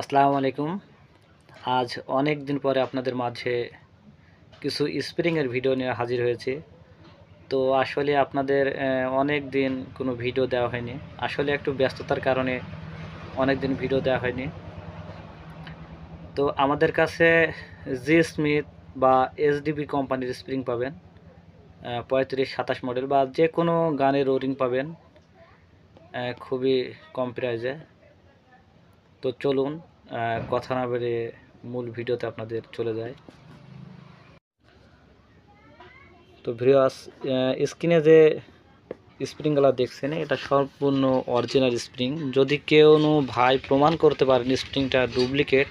আসসালামু আলাইকুম। আজ অনেক দিন পরে আপনাদের মাঝে কিছু স্প্রিংয়ের ভিডিও নিয়ে হাজির হয়েছি। তো আসলে আপনাদের অনেক দিন কোনো ভিডিও দেওয়া হয়নি। আসলে একটু ব্যস্ততার কারণে অনেক দিন ভিডিও দেওয়া হয়নি। তো আমাদের কাছে জি স্মিথ বা এসডিবি কোম্পানির স্প্রিং পাবেন পঁয়ত্রিশ, সাতাশ মডেল বা যে কোনো গানের ওরিং পাবেন খুবই কম প্রাইজে তো চলুন কথা না বেড়ে মূল ভিডিওতে আপনাদের চলে যায় তো ভিউয়ার্স স্ক্রিনে যে স্প্রিংগুলো দেখছেন, এটা সম্পূর্ণ অরিজিনাল স্প্রিং। যদি কেউ ভাই প্রমাণ করতে পারেন স্প্রিংটা ডুপ্লিকেট,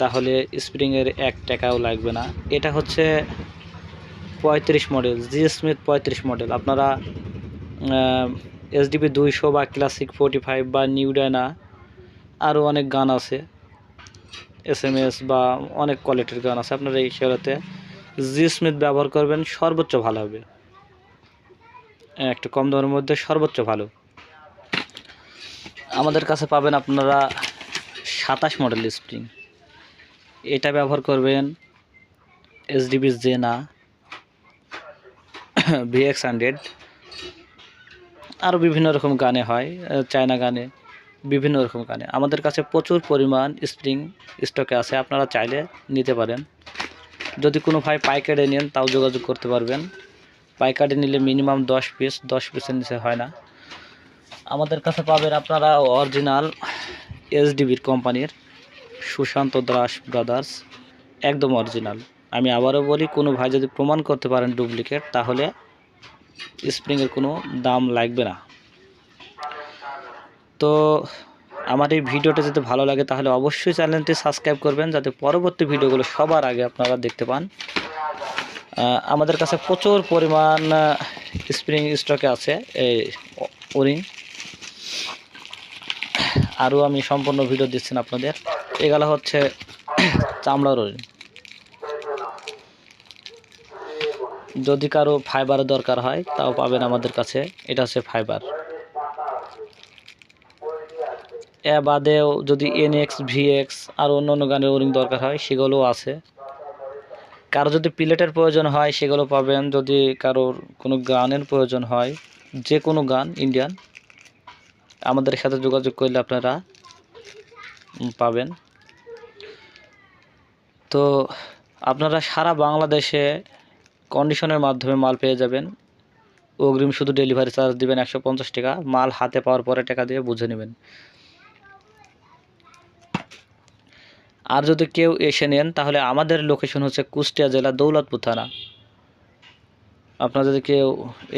তাহলে স্প্রিংয়ের এক টাকাও লাগবে না। এটা হচ্ছে পঁয়ত্রিশ মডেল, জি স্মিথ পঁয়ত্রিশ মডেল। আপনারা এসডিপি দুইশো বা ক্লাসিক ফোর্টি ফাইভ বা নিউ ডায়না আরও অনেক গান আছে। এস এম এস বা অনেক কোয়ালিটির গান আছে। আপনারা এই সেগুলোতে জি স্মিথ ব্যবহার করবেন, সর্বোচ্চ ভালো হবে। একটু কম দামের মধ্যে সর্বোচ্চ ভালো। আমাদের কাছে পাবেন আপনারা সাতাশ মডেল স্প্রিং এটা ব্যবহার করবেন এসডিবি জেনা ভিএক্স হান্ড্রেড আরও বিভিন্ন রকম গানে হয় চায়না গানে। বিভিন্ন রকম গানে। আমাদের কাছে প্রচুর পরিমাণ স্প্রিং স্টকে আছে, আপনারা চাইলে নিতে পারেন। যদি কোনো ভাই পাইকারি নেন, তাও যোগাযোগ করতে পারবেন। পাইকারি নিলে মিনিমাম দশ পিস দশ পিসের নিচে হয় না। আমাদের কাছে পাবেন আপনারা অরিজিনাল এসডিবির কোম্পানির সুশান্ত দাস ব্রাদার্স একদম অরিজিনাল আমি আবারও বলি, কোনো ভাই যদি প্রমাণ করতে পারেন ডুপ্লিকেট তাহলে স্প্রিংয়ের কোনো দাম লাগবে না। তো আমার এই ভিডিওটা যদি ভালো লাগে তাহলে অবশ্যই চ্যানেলটি সাবস্ক্রাইব করবেন, যাতে পরবর্তী ভিডিওগুলো সবার আগে আপনারা দেখতে পান। আমাদের কাছে প্রচুর পরিমাণ স্প্রিং স্টকে আছে এই ওরিং আরও আমি সম্পূর্ণ ভিডিও দিচ্ছি না আপনাদের। এগুলো হচ্ছে চামড়ার ওরিং যদি কারও ফাইবারের দরকার হয়, তাও পাবেন আমাদের কাছে। এটা হচ্ছে ফাইবার এ বাদেও যদি এনএক্স ভিএক্স আর অন্য অন্য গানের ওরিং দরকার হয়, সেগুলোও আছে। কারও যদি প্লেটের প্রয়োজন হয়, সেগুলো পাবেন। যদি কারোর কোনো গানের প্রয়োজন হয় যে কোনো গান ইন্ডিয়ান আমাদের সাথে যোগাযোগ করলে আপনারা পাবেন। তো আপনারা সারা বাংলাদেশে কন্ডিশনের মাধ্যমে মাল পেয়ে যাবেন। অগ্রিম শুধু ডেলিভারি চার্জ দিবেন একশো টাকা। মাল হাতে পাওয়ার পরে টাকা দিয়ে বুঝে নেবেন। আর যদি কেউ এসে নেন, তাহলে আমাদের লোকেশন হচ্ছে কুষ্টিয়া জেলা দৌলতপুর থানা। আপনারা যদি কেউ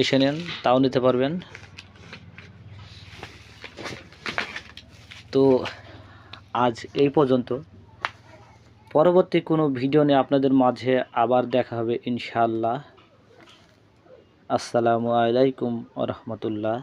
এসে নেন, তাও নিতে পারবেন। তো আজ এই পর্যন্ত। পরবর্তী কোনো ভিডিও নিয়ে আপনাদের মাঝে আবার দেখা হবে, ইনশাআল্লাহ। আসসালামু আলাইকুম রহমতুল্লাহ।